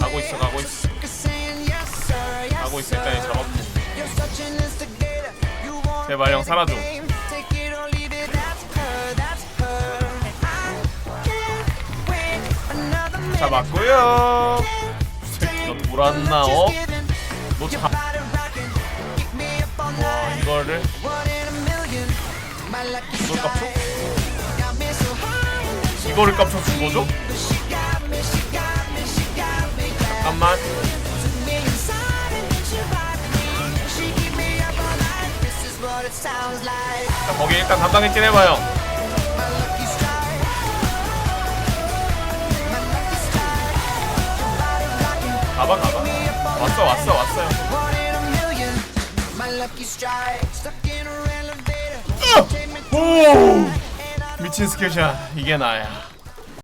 가고 있어 가고 있어. 가고 있어 일단 잡았고 제발 형 살아줘. 잡았고요. 새끼 너 돌았나 어? 너 잡... 와 이거를? 이걸 깝쳐? 이거를 깝쳐 준 거죠? 자, 거기 일단 담당했긴 해봐요. 가봐 가봐. 왔어 왔어 왔어요. 오! 미친 스킬샷 이게 나야